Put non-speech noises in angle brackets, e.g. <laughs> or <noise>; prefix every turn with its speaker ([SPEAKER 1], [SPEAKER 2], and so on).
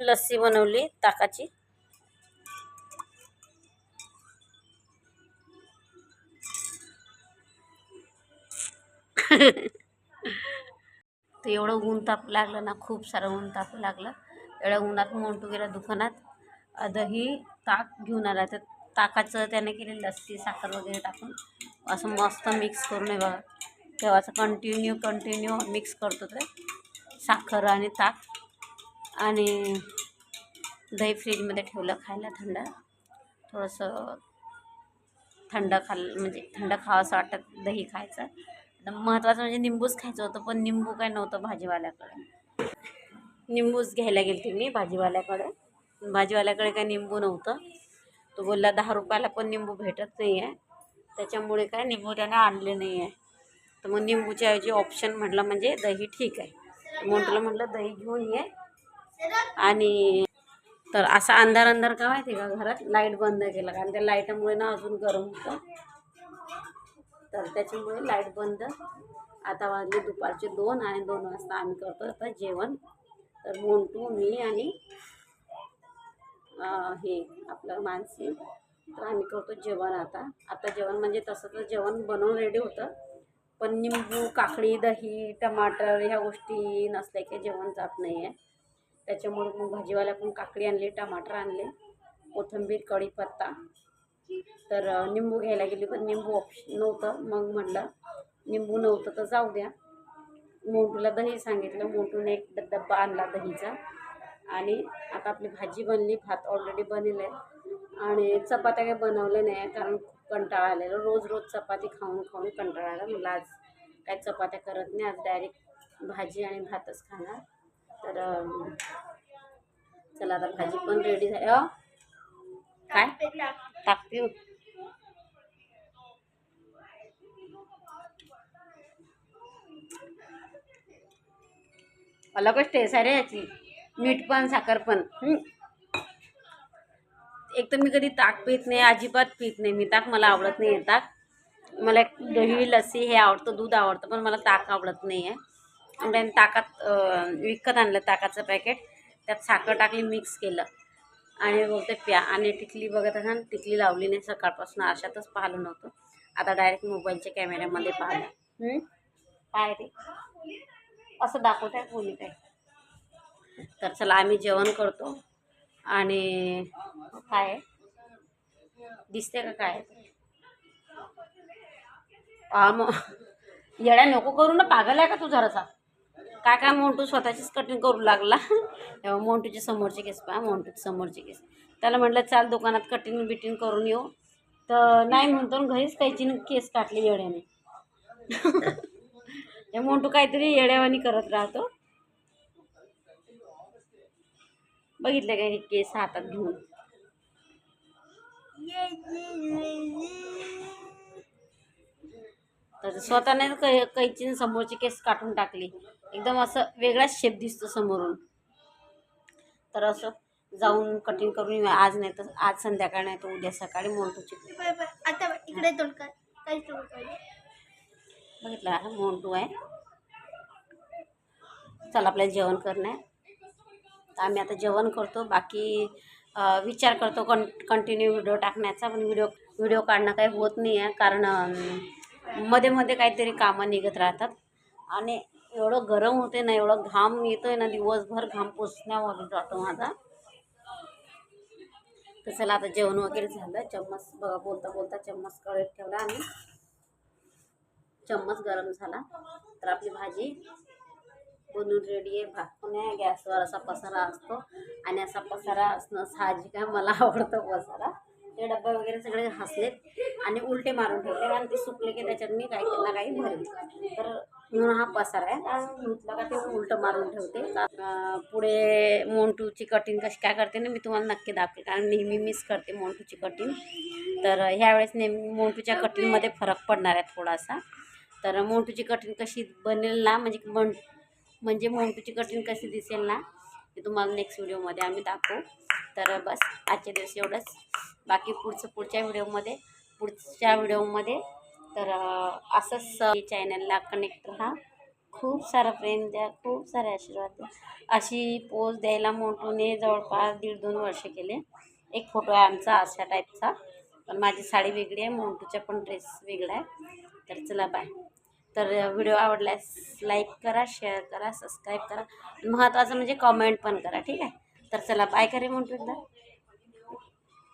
[SPEAKER 1] लस्सी बनवली ताकाची. तर एवढं ऊन ताप लागलं ना खूप सारं ऊन ताप लागलं. एवढ्या उन्हात मोंटू गेला दुकानात. दही ताक घेऊन आला. तर ताकाचं त्याने केली लस्सी साखर वगैरे टाकून असं मस्त मिक्स करून आहे बघा. तेव्हाचं कंटिन्यू कंटिन्यू मिक्स करतो ते साखर आणि ताक. आणि दही फ्रीजमध्ये ठेवलं खायला थंड. थोडंसं थंड खाल म्हणजे थंड खावंसं वाटत दही खायचं. तर महत्त्वाचं म्हणजे निंबूच खायचं होतं पण निंबू काय नव्हतं भाजीवाल्याकडे. निंबूच घ्यायला गेलते मी भाजीवाल्याकडे. भाजीवाल्याकडे काय निंबू नव्हतं. तो बोलला दहा रुपयाला पण निंबू भेटत नाही आहे त्याच्यामुळे काय निंबू त्याने आणले नाही आहे तर मग निंबूच्या ऐवजी ऑप्शन म्हटलं म्हणजे दही ठीक आहे. म्हटलं म्हटलं दही घेऊन ये. आणि तर असा अंधार अंधार का माहिती आहे का घरात? लाइट बंद केला. कारण त्या लाईटामुळे ना अजून गरम होतं. तर त्याच्यामुळे लाइट बंद. आता वाजले दुपारचे दोन आणि दोन वाजता आम्ही करतो आता जेवण. तर मोंटू मी आणि हे आपलं मानसी. तर आम्ही करतो जेवण आता. आता जेवण म्हणजे तसं तर जेवण बनवून रेडी होतं. पण निंबू काकडी दही टमाटर ह्या गोष्टी नसल्या की जेवण जात नाही आहे त्याच्यामुळे मग भाजीवाल्याकडून काकडी आणली टमाटर आणले कोथिंबीर कढीपत्ता. तर निंबू घ्यायला गेली पण निंबू ऑप्शन नव्हतं. मग म्हटलं निंबू नव्हतं तर जाऊ द्या. मोटूला दही सांगितलं मोठूने एक डब्बा आणला दहीचा. आणि आता आपली भाजी बनली भात ऑलरेडी बनेल आहे. आणि चपात्या काही बनवल्या नाही आहे कारण खूप कंटाळा आलेला. रोज रोज चपाती खाऊन खाऊन कंटाळा आला. मला आज काय चपात्या करत नाही आज डायरेक्ट भाजी आणि भातच खाणार. तर चला आता भाजी पण रेडी झाली. अ, काय? टाकते अलगच टेस्ट आहे रे याची. मीठ पण साखर पण. एक तर मी कधी ताक पित नाही अजिबात पित नाही. मी ताक मला आवडत नाही आहे ताक. मला एक दही लस्सी हे आवडतं दूध आवडतं पण मला ताक आवडत नाही आहे आणि ताकात विकत आणलं ताकाचं पॅकेट त्यात साखर टाकली मिक्स केलं. आणि बोलते प्या आणि टिकली बघत असाल टिकली लावली नाही सकाळपासून. अशातच पाहिलं नव्हतं. आता डायरेक्ट मोबाईलच्या कॅमेऱ्यामध्ये पाहिलं? काय ते? असं दाखवत आहे कोणी काय? तर चला आम्ही जेवण करतो. आणि काय आहे? दिसते का काय? मग येड्या नको करू ना. पागल आहे का तू जरासा? काय काय मोंटू स्वतःचीच कटिंग करू लागला. तेव्हा मोंटूचे समोरचे केस पहा मोंटूचे समोरचे केस त्याला म्हटलं चाल दुकानात कटिंग बिटिंग करून येऊ. तर नाही म्हणतो आणि घरीच काहीची केस काटली येड्याने. <laughs> हे मोंटू काहीतरी येड्यावानी करत राहतो. बघितलं का हे केस हातात घेऊन? तर स्वतःने कै कैचीने समोरची केस काढून टाकली. एकदम असं वेगळाच शेप दिसतो समोरून. तर असं जाऊन कटिंग करून आज नाही तर आज संध्याकाळ नाही तर उद्या सकाळी मोंटूची
[SPEAKER 2] आता इकडे
[SPEAKER 1] बघितलं हा मोंटू आहे. चला आपल्याला जेवण करणे. तर आम्ही आता जेवण करतो. बाकी विचार करतो कं कंटिन्यू व्हिडिओ टाकण्याचा पण व्हिडिओ व्हिडिओ काढणं काही होत नाही आहे कारण मध्ये मध्ये काहीतरी कामं निघत राहतात. आणि एवढं गरम होते ना एवढं घाम येतोय ना दिवसभर घाम पुसण्यावर जातो माझा. तर चला आता जेवण वगैरे झालं. चम्मच बघा बोलता बोलता चम्मच कळत ठेवला आणि चम्मच गरम झाला. तर आपली भाजी बनून रेडी आहे. भाकून आहे. गॅसवर असा पसारा असतो. आणि असा पसारा असणं साहजिक आहे. मला आवडतो पसारा. ते डब्बे वगैरे सगळे हसलेत आणि उलटे मारून ठेवले आणि ते सुकले की त्याच्यात मी काही ना काही भरेल तर म्हणून हा पसारा आहे. म्हटलं का ते उलटं मारून ठेवते. पुढे मोंटूची कटिंग कशी काय करते ना मी तुम्हाला नक्की दाखवेल. कारण नेहमी मिस करते मोंटूची कटिंग तर ह्यावेळेस नेहमी मोंटूच्या कटिंगमध्ये फरक पडणार आहे थोडासा. तर मोंटूची कटिंग कशी बनेल ना म्हणजे मन म्हणजे मोंटूची कटिंग कशी दिसेल ना ते तुम्हाला नेक्स्ट व्हिडिओमध्ये आम्ही दाखवू. तर बस आजच्या दिवशी एवढंच. बाकी पुढचं पुढच्या व्हिडिओमध्ये पुढच्या व्हिडिओमध्ये. तर असंच चॅनलला कनेक्ट राहा. खूप सारा प्रेम द्या खूप सारे आशीर्वाद द्या. अशी पोज द्यायला मोटूने जवळपास दीड दोन वर्ष केले. एक फोटो आहे आमचा अशा टाईपचा पण माझी साडी वेगळी आहे मोंटूचा पण ड्रेस वेगळा आहे. तर चला बाय तर व्हिडिओ आवडल्यास लाईक करा शेअर करा सबस्क्राईब करा. महत्त्वाचं म्हणजे कॉमेंट पण करा ठीक आहे? तर चला बाय करे मोंटू एकदा.